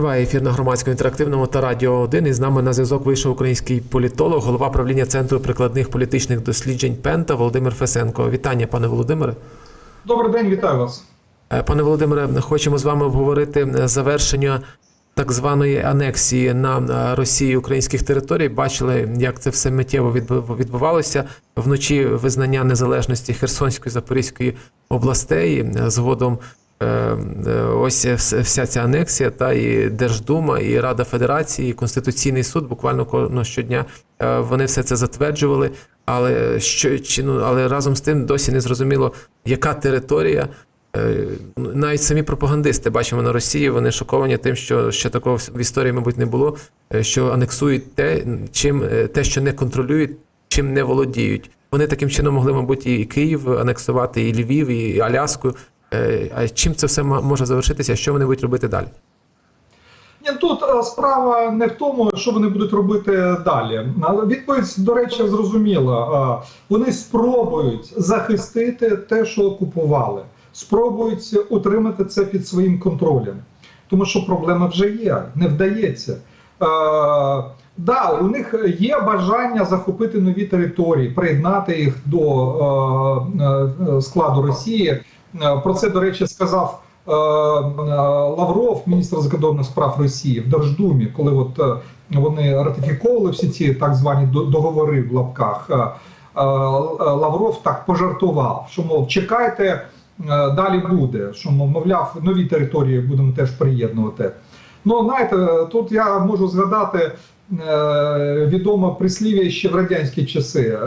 Триває ефір на громадському інтерактивному та радіо 1. І з нами на зв'язок вийшов український політолог, голова правління Центру прикладних політичних досліджень Пента Володимир Фесенко. Вітання, пане Володимире. Добрий день, вітаю вас. Е, Пане Володимире, хочемо з вами обговорити е, завершення так званої анексії на е, Росії українських територій. Бачили, як це все миттєво відбу- відбувалося вночі визнання незалежності Херсонської Запорізької областей. Згодом ось вся ця анексія, та і Держдума, і Рада Федерації, і Конституційний суд буквально кожного щодня е, вони все це затверджували. Але що чи ну але разом з тим досі не зрозуміло, яка територія. Е, ну, Навіть самі пропагандисти бачимо на Росії. Вони шоковані тим, що ще такого в історії, мабуть, не було. е, Що анексують те, чим е, те, що не контролюють, чим не володіють. Вони таким чином могли, мабуть, і Київ анексувати, і Львів, і Аляску. Е, А чим це все може завершитися? Що вони будуть робити далі? Ні, тут е, справа не в тому, що вони будуть робити далі. Але Відповідь, до речі, зрозуміла. Е, Вони спробують захистити те, що окупували, спробують утримати це під своїм контролем, тому що проблема вже є, не вдається. Да, у них є бажання захопити нові території, приєднати їх до складу Росії. Е, Про це, до речі, сказав е, е, Лавров, міністр закордонних справ Росії, в Держдумі, коли от вони ратифіковували всі ці так звані договори в лапках. Лавров так пожартував, що мов чекайте, далі буде. Що мов, мовляв, нові території будемо теж приєднувати. Ну, знаєте, тут я можу згадати відоме прислів'я ще в радянські часи.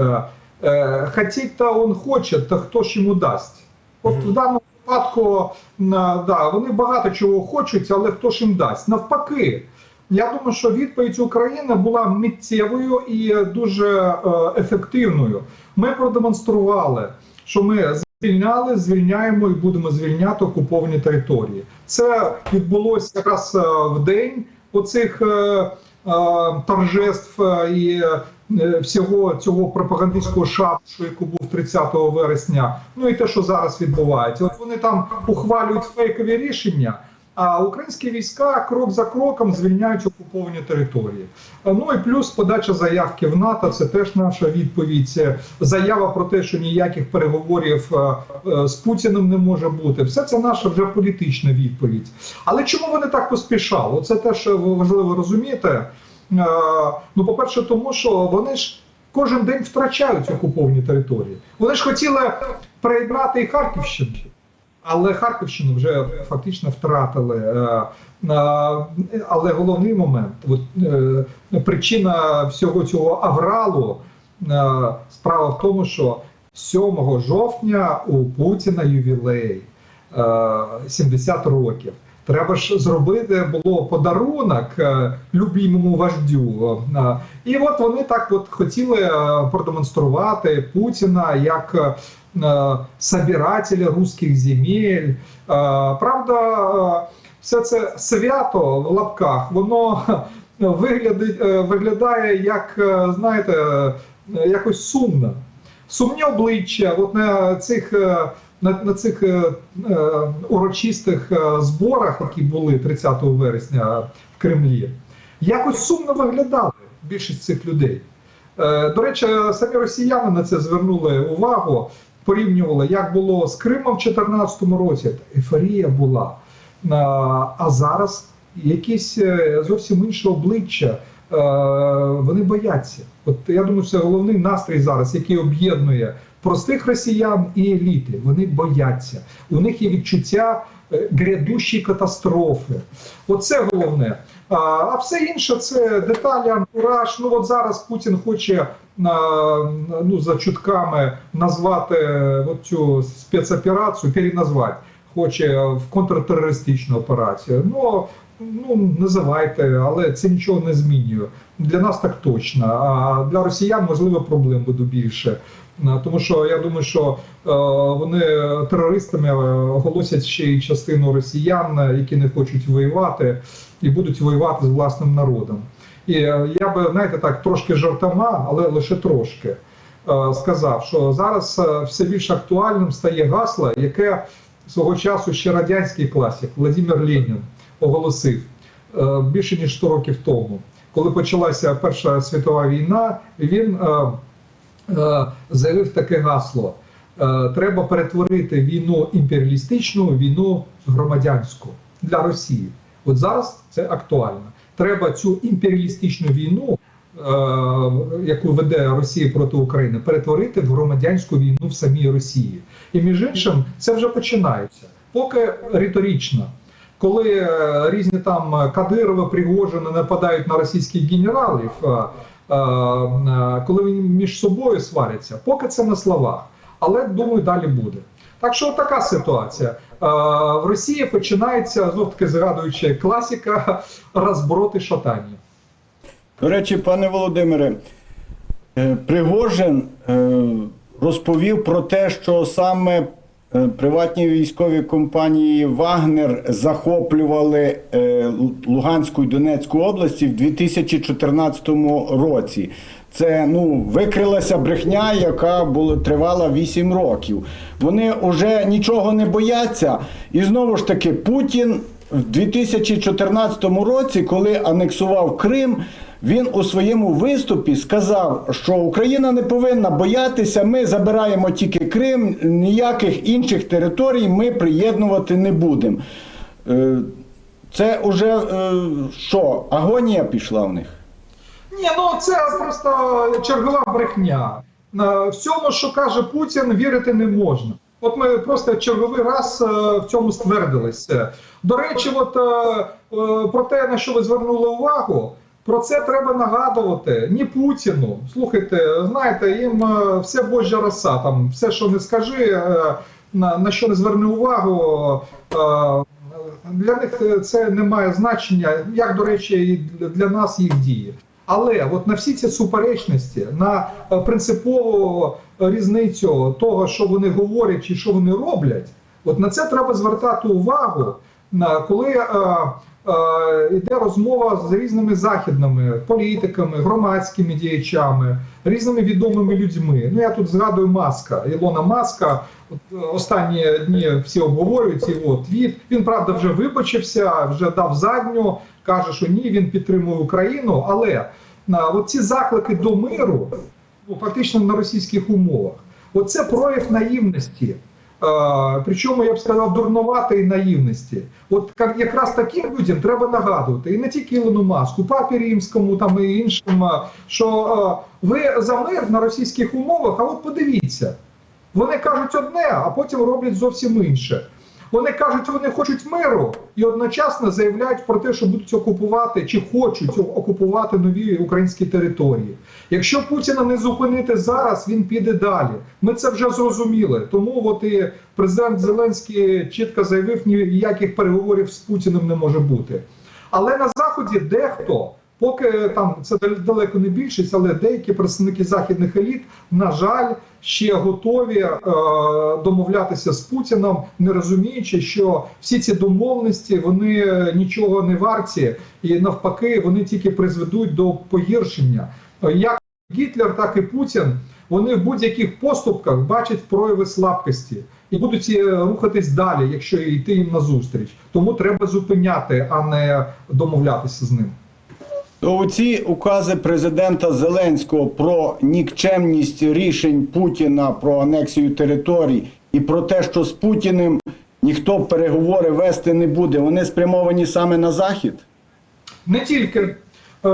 Хотіть та он хоче, та хто ж йому дасть. От в даному випадку на- да, вони багато чого хочуть, але хто ж їм дасть? Навпаки, я думаю, що відповідь України була миттєвою і дуже е, ефективною. Ми продемонстрували, що ми звільняли, звільняємо і будемо звільняти окуповані території. Це відбулося якраз е, в день оцих е, е, торжеств е, і е, всього цього пропагандистського шапшу, який був 30 вересня. Ну і те, що зараз відбувається. От вони там ухвалюють фейкові рішення. А українські війська крок за кроком звільняють окуповані території. Ну і плюс подача заявки в НАТО це теж наша відповідь. Заява про те, що ніяких переговорів е, е, з Путіним не може бути. Все це наша вже політична відповідь. Але чому вони так поспішали? Це теж важливо розуміти. Е, Ну, по-перше, тому що вони ж кожен день втрачають окуповані території. Вони ж хотіли приєднати і Харківщину. Але Харківщину вже фактично втратили. Е, е, Але головний момент, от, причина всього цього авралу, справа в тому, що 7 жовтня у Путіна ювілей е, 70 років. Треба ж зробити було подарунок е, любимому вождю. Е, І от вони так от хотіли е, продемонструвати Путіна як собирателя руських земель. Правда, все це свято в лапках, воно виглядає як, знаєте, якось сумно. Сумні обличчя, от на цих. Е, На, на цих е, е, урочистих е, зборах, які були 30 вересня в Кремлі, якось сумно виглядали більшість цих людей. Е, До речі, самі росіяни на це звернули увагу, порівнювали, як було з Кримом в 2014 році. Ейфорія була. А, А зараз якісь е, зовсім інше обличчя. Е, Вони бояться. От я думаю, це головний настрій зараз, який об'єднує простих росіян і еліти. Вони бояться. У них є відчуття е, грядущої катастрофи. Оце головне. А, все інше це деталі, антураж. Ну от зараз Путін хоче ну, за чутками назвати е, от цю спецоперацію, переназвати. Хоче в контртерористичну операцію. Ну, ну називайте, але це нічого не змінює. Для нас так точно. А для росіян можливо проблем буде більше. Тому що я думаю, що е, вони терористами е, оголосять ще й частину росіян, е, які не хочуть воювати, і будуть воювати з власним народом. І я би знаєте так трошки жартома, але лише трошки сказав, що зараз все більш актуальним стає гасло, яке свого часу ще радянський класик Владимир Ленін оголосив. е, більше ніж 100 років тому, коли почалася Перша світова війна, він е, е, заявив таке гасло: треба перетворити війну імперіалістичну війну громадянську для Росії. От зараз це актуально. Треба цю імперіалістичну війну, яку веде Росія проти України, перетворити в громадянську війну в самій Росії. І між іншим, це вже починається. Поки риторично. Коли е, різні там Кадирови, Пригожини нападають на російських генералів, е, е, е, коли вони між собою сваряться, поки це на словах. Але думаю, далі буде. Так що така ситуація. Е, В Росії починається знов таки згадуючи класика розброти шатання. До речі, пане Володимире, е, Пригожин е, розповів про те, що саме е, приватні військові компанії Вагнер захоплювали е, Луганську і Донецьку області в 2014 році. Це ну викрилася брехня, яка була тривала 8 років. Вони вже нічого не бояться, і знову ж таки Путін в 2014 році, коли анексував Крим, він у своєму виступі сказав, що Україна не повинна боятися, ми забираємо тільки Крим, ніяких інших територій ми приєднувати не будемо. Е, Це вже е, що, агонія пішла в них? Ні, ну це просто чергова брехня. В цьому, що каже Путін, вірити не можна. От ми просто черговий раз е, в цьому ствердилися. До речі, от про те, на що ви звернули увагу, про це треба нагадувати ні Путіну. Слухайте, знаєте, їм е, все божа роса, там все, що не скажи, е, на, на що не зверни увагу. е, Для них це не має значення, як, до речі, і для- нас їх дії. Але от на всі ці суперечності, на принципову різницю того, що вони говорять і що вони роблять, от на це треба звертати увагу, коли йде розмова з різними західними політиками, громадськими діячами, різними відомими людьми. Ну я тут згадую Маска, Ілона Маска. Е, останні дні всі обговорюють його твіт. Він правда вже вибачився, вже дав задню, каже, що ні, він підтримує Україну. Але на от ці заклики до миру, ну фактично на російських умовах, оце прояв наївності. Причому я б сказав дурноватої наївності. От як- якраз таким людям треба нагадувати, і не тільки Ілону Маску, папі римському там і іншим, що ви за мир на російських умовах, а от подивіться, вони кажуть одне, а потім роблять зовсім інше. Вони кажуть, вони хочуть миру і одночасно заявляють про те, що будуть окупувати чи хочуть окупувати нові українські території. Якщо Путіна не зупинити зараз, він піде далі. Ми це вже зрозуміли. Тому от і президент Зеленський чітко заявив, ніяких переговорів з Путіним не може бути. Але на заході дехто, поки там це дал- далеко не більшість, але деякі представники західних еліт, на жаль, ще готові е, домовлятися з Путіном, не розуміючи, що всі ці домовленості вони нічого не варті, і навпаки, вони тільки призведуть до погіршення. Е, Як Гітлер, так і Путін. Вони в будь-яких поступках бачать прояви слабкості і будуть е, рухатись далі, якщо йти їм назустріч. Тому треба зупиняти, а не домовлятися з ним. То оці укази президента Зеленського про нікчемність рішень Путіна про анексію територій і про те, що з Путіним ніхто переговори вести не буде, вони спрямовані саме на захід. Не тільки. Е,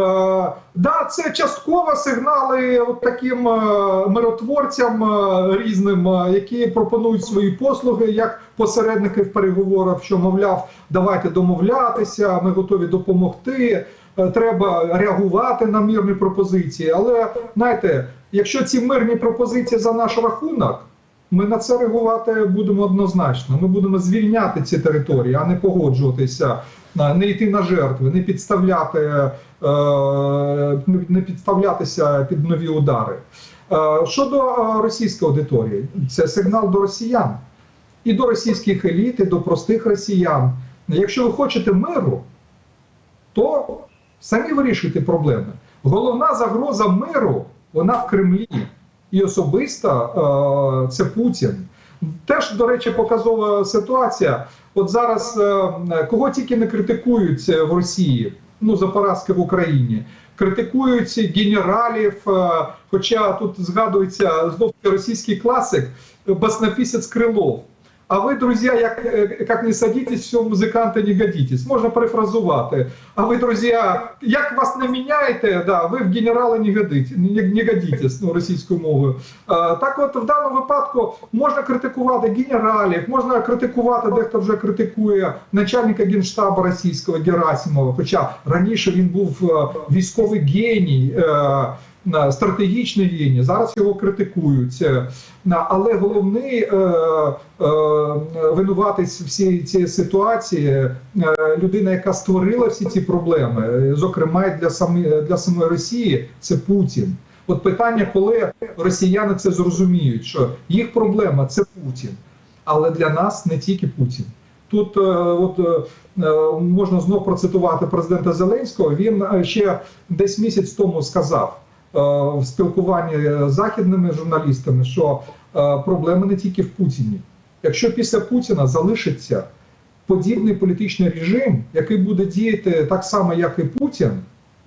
да, це частково сигнали таким е, миротворцям е, різним, які пропонують свої послуги як посередники в переговорах, що мовляв, давайте домовлятися, ми готові допомогти. Треба реагувати на мирні пропозиції. Але знаєте, якщо ці мирні пропозиції за наш рахунок, ми на це реагувати будемо однозначно. Ми будемо звільняти ці території, а не погоджуватися, не йти на жертви, не підставляти, е, не підставлятися під нові удари. Е, Щодо е, російської аудиторії, це сигнал до росіян і до російських еліт, і до простих росіян. Якщо ви хочете миру, то самі вирішуйте проблеми. Головна загроза миру вона в Кремлі. І особисто це Путін. Теж, до речі, показова ситуація. От зараз е, кого тільки не критикують е, в Росії, ну за поразки в Україні. Критикують генералів, е, хоча тут згадується знов російський класик баснописець Крилов. А ви, друзі, як, е, як не садитесь, все, музиканти не годитесь. Можна перефразувати. А ви, друзі, як вас не міняєте, да, ви в генерали не годитесь, не, не годитесь ну, російською мовою. А, так от в даному випадку можна критикувати генералів, можна критикувати, дехто вже критикує начальника генштабу російського Герасимова, хоча раніше він був е, військовий геній. Е, на стратегічний геній, зараз його критикують. Е, Але головний е, е, всієї цієї ситуації, е, людина, яка створила всі ці проблеми, зокрема для самі для самої Росії, це Путін. От питання, коли росіяни це зрозуміють, що їх проблема це Путін, але для нас не тільки Путін. Тут от можна знов процитувати президента Зеленського. Він ще десь місяць тому сказав в спілкуванні з західними журналістами, що е, проблема не тільки в Путіні. Якщо після Путіна залишиться подібний політичний режим, який буде діяти так само, як і Путін.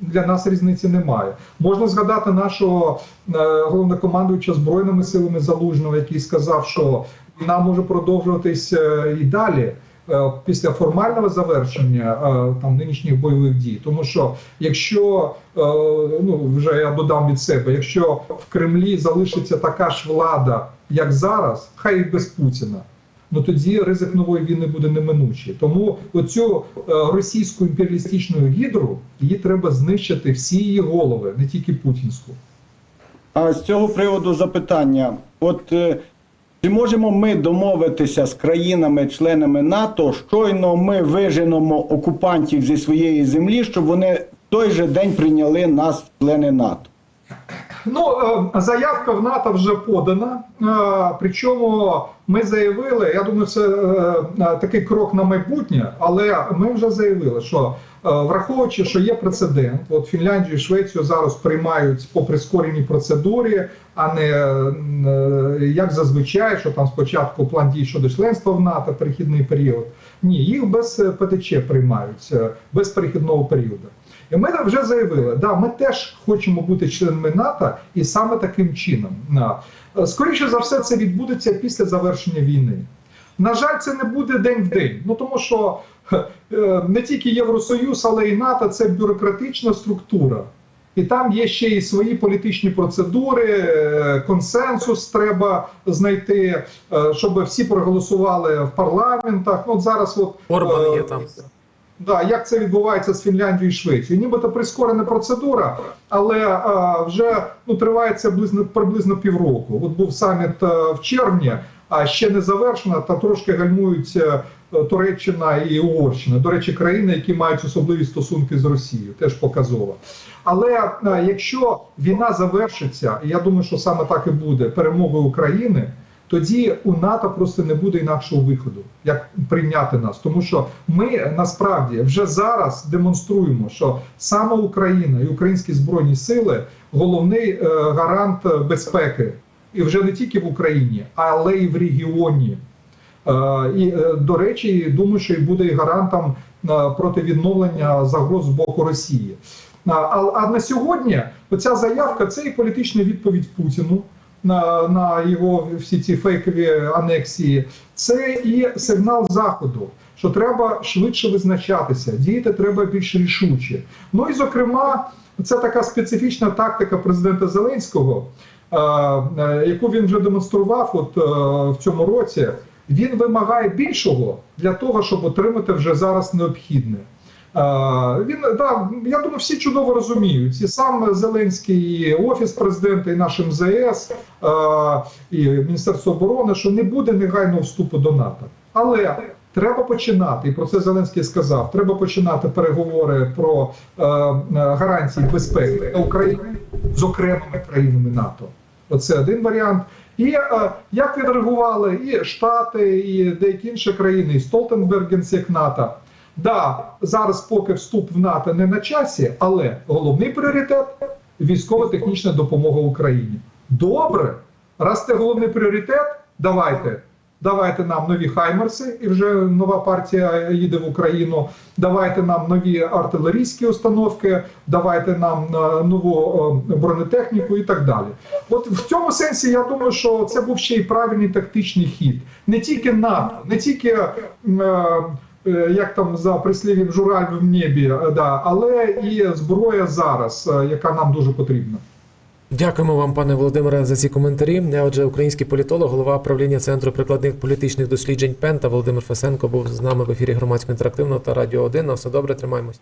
Для нас різниці немає. Можна згадати нашого е, головнокомандуюча збройними силами залужного, який сказав, що війна може продовжуватись е, і далі е, після формального завершення е, там нинішніх бойових дій. Тому що якщо е, ну вже я додам від себе, якщо в Кремлі залишиться така ж влада, як зараз, хай і без Путіна. Ну тоді ризик нової війни буде неминучий. Тому оцю е, російську імперіалістичну гідру її треба знищити всі її голови, не тільки путінську. А з цього приводу запитання: от е, чи можемо ми домовитися з країнами-членами НАТО, щойно ми виженемо окупантів зі своєї землі, щоб вони в той же день прийняли нас члени НАТО? Ну, е, заявка в НАТО вже подана. е, Причому ми заявили, я думаю, це е, такий крок на майбутнє, але ми вже заявили, що враховуючи, що є прецедент, от Фінляндію і Швецію зараз приймають по прискореній процедурі, а не як зазвичай, що там спочатку план дій щодо членства в НАТО, перехідний період. Ні, їх без ПТЧ приймають, без перехідного періоду. І ми вже заявили, да, ми теж хочемо бути членами НАТО, і саме таким чином. Скоріше за все, це відбудеться після завершення війни. На жаль, це не буде день в день. Ну тому що е, не тільки Євросоюз, але і НАТО це бюрократична структура. І там є ще і свої політичні процедури, е, консенсус треба знайти, е, щоб всі проголосували в парламентах. От зараз от, Орбан е, є там. Да, як це відбувається з Фінляндією і Швецією? Нібито прискорена процедура, але а, вже ну тривається близько приблизно півроку. От був саміт а, в червні, а ще не завершена, та трошки гальмують е, Туреччина і Угорщина. До речі, країни, які мають особливі стосунки з Росією, теж показово. Але а, якщо війна завершиться, і я думаю, що саме так і буде перемогою України. Тоді у НАТО просто не буде інакшого виходу, як прийняти нас, тому що ми насправді вже зараз демонструємо, що саме Україна і українські збройні сили головний е, гарант безпеки, і вже не тільки в Україні, але й в регіоні. Е, і е, до речі, думаю, що і буде гарантом проти відновлення загроз з боку Росії. А а на сьогодні оця заявка це і політична відповідь Путіну на, на його всі ці фейкові анексії. Це і сигнал заходу, що треба швидше визначатися, діяти треба більш рішуче. Ну і зокрема, це така специфічна тактика президента Зеленського, е, е, яку він вже демонстрував от е, в цьому році. Він вимагає більшого для того, щоб отримати вже зараз необхідне. Він да, я думаю, всі чудово розуміють. І сам Зеленський, і офіс президента, і наш МЗС, і Міністерство оборони, що не буде негайного вступу до НАТО. Але треба починати, і про це Зеленський сказав. Треба починати переговори про гарантії безпеки України з окремими країнами НАТО. Оце один варіант. І е, як відреагували і Штати, і деякі інші країни, і Столтенберг, генсек НАТО. Да, зараз поки вступ в НАТО не на часі, але головний пріоритет військово-технічна допомога Україні. Добре, раз це головний пріоритет, давайте Давайте нам нові хаймерси, і вже нова партія їде в Україну. Давайте нам нові артилерійські установки, давайте нам е, нову е, бронетехніку і так далі. От в цьому сенсі я думаю, що це був ще й правильний тактичний хід. Не тільки НАТО, не тільки е, як там за прислів'ям жураль в небі, е, да, але і зброя зараз, е, яка нам дуже потрібна. Дякуємо вам, пане Володимире, за ці коментарі. Отже, український політолог, голова правління Центру прикладних політичних досліджень ПЕН та Володимир Фесенко був з нами в ефірі громадсько інтерактивного та Радіо 1. На все добре, тримаємось.